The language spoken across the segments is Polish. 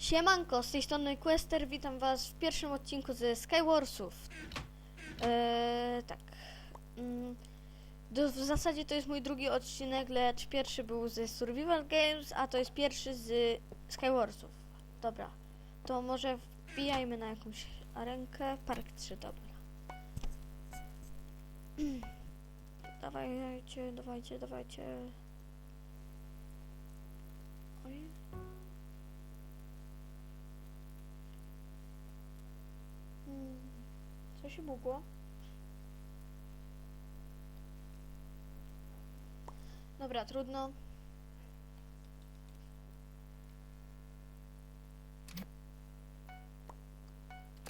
Siemanko, z tej strony Quester, witam was w pierwszym odcinku ze Skywarsów. Eee, tak. Mm, w zasadzie to jest mój drugi odcinek, lecz pierwszy był ze Survival Games, a to jest pierwszy z Skywarsów. Dobra, to może wbijajmy na jakąś arenkę. Park 3, dobra. Dawajcie, dawajcie, dawajcie. Oj. Hmm, Co się bugło? Dobra, trudno.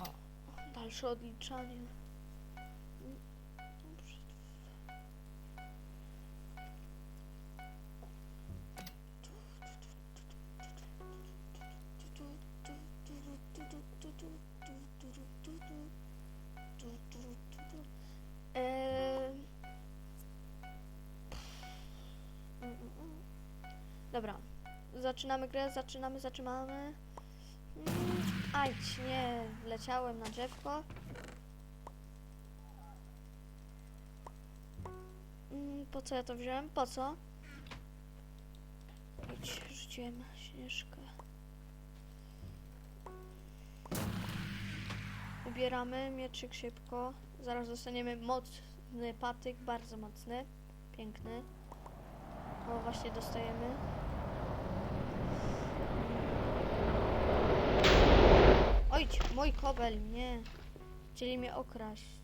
O, dalsze odliczanie. Dobra, zaczynamy grę, zaczynamy, zaczynamy. Mm, Ajdź, nie, wleciałem na drzewko. Mm, Po co ja to wziąłem? Po co? Idź, rzuciłem śnieżkę. Ubieramy mieczyk szybko. Zaraz dostaniemy mocny patyk, bardzo mocny. Piękny. Właśnie dostajemy. Ojdź, mój kobel, nie. Chcieli mnie okraść.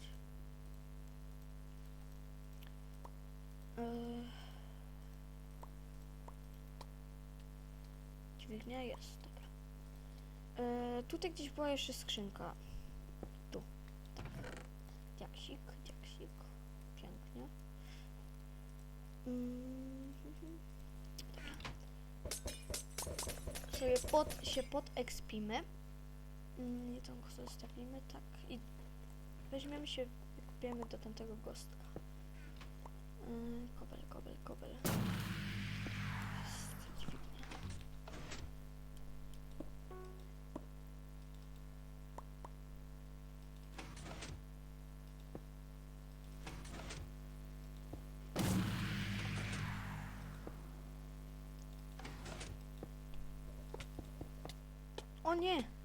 Dźwignia jest, dobra. Tutaj gdzieś była jeszcze skrzynka. Tu. Tak. Diaksik, diaksik. Pięknie. Mm, Sobie pod, się podekspimy. Mm, I tą zostawimy, tak. I weźmiemy się, kupiemy do tamtego gostka. Nie!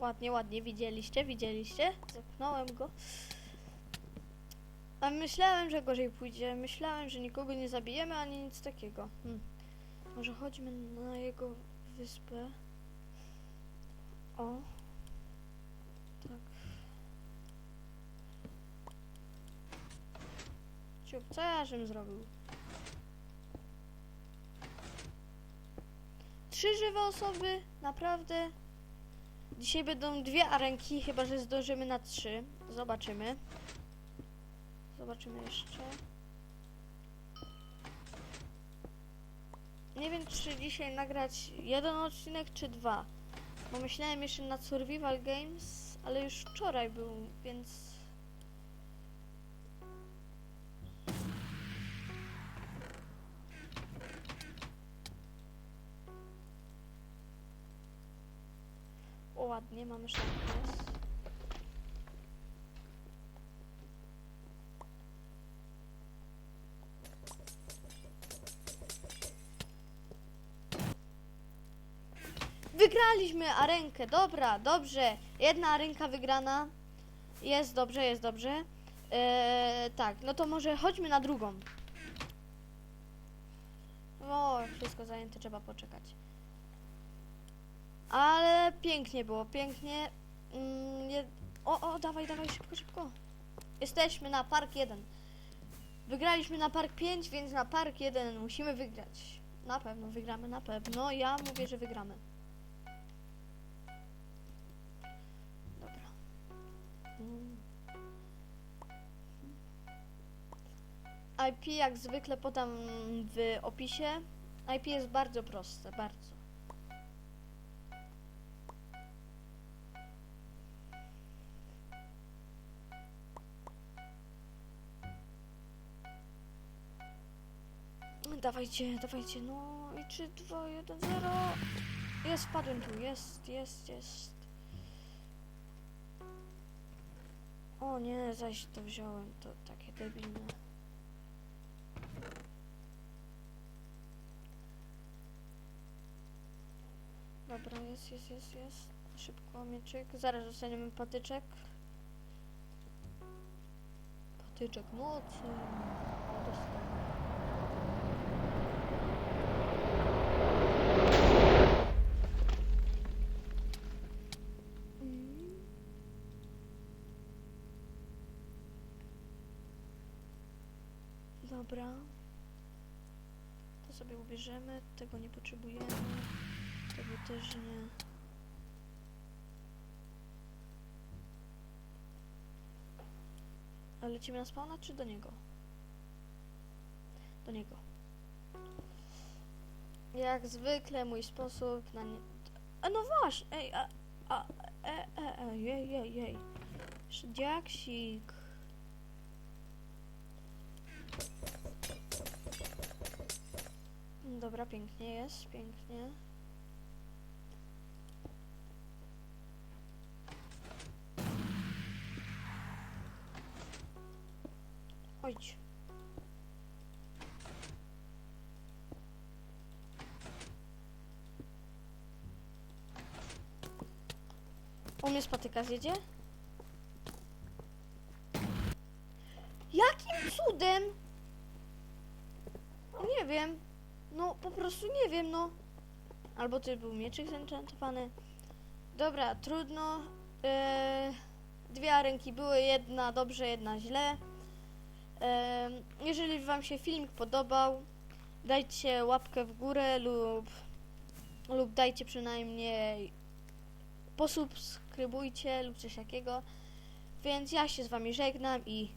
Ładnie, ładnie, widzieliście, widzieliście? Zepchnąłem go. A myślałem, że gorzej pójdzie. Myślałem, że nikogo nie zabijemy, ani nic takiego. Hmm. Może chodźmy na jego wyspę. O. Tak. Ciup, co ja żem zrobił? Trzy żywe osoby? Naprawdę? Dzisiaj będą dwie arenki, chyba że zdążymy na trzy. Zobaczymy. Zobaczymy jeszcze. Nie wiem, czy dzisiaj nagrać jeden odcinek, czy dwa. Bo myślałem jeszcze nad Survival Games, ale już wczoraj był, więc... ładnie, mamy szarpnes. Wygraliśmy arenkę, dobra, dobrze. Jedna arenka wygrana. Jest dobrze, jest dobrze. Eee, tak, no to może chodźmy na drugą. O, wszystko zajęte, trzeba poczekać. Pięknie było, pięknie. Mm. O, o, dawaj, dawaj, szybko, szybko. Jesteśmy na park 1. Wygraliśmy na park 5, więc na park 1 musimy wygrać. Na pewno wygramy, na pewno. Ja mówię, że wygramy. Dobra. Mm. IP jak zwykle podam w opisie. IP jest bardzo proste, bardzo. Dawajcie, dawajcie, no i 3, 2, 1, 0. Jest, wpadłem tu, jest, jest, jest. O nie, zaś to wziąłem, to takie debilne. Dobra, jest, jest, jest, jest. Szybko mieczyk. Zaraz dostaniemy patyczek. Patyczek mocy. O, dostałem. Mm. Dobra. To sobie ubierzemy. Tego nie potrzebujemy. Tego też nie. A lecimy na spawna czy do niego? Do niego. Jak zwykle mój sposób na nie... A no właśnie, ej, a, a, e, e, e, jej, jej, jej. Diaksik. Dobra, pięknie jest, pięknie. Ojdź. U mnie spatyka zjedzie? Jakim cudem? Nie wiem. No, po prostu nie wiem, no. Albo to był mieczyk zenchantowany. Dobra, trudno. Eee, dwie ręki były, jedna dobrze, jedna źle. Em, jeżeli Wam się filmik podobał, dajcie łapkę w górę lub, lub dajcie przynajmniej posubskrybujcie lub coś takiego. Więc ja się z Wami żegnam i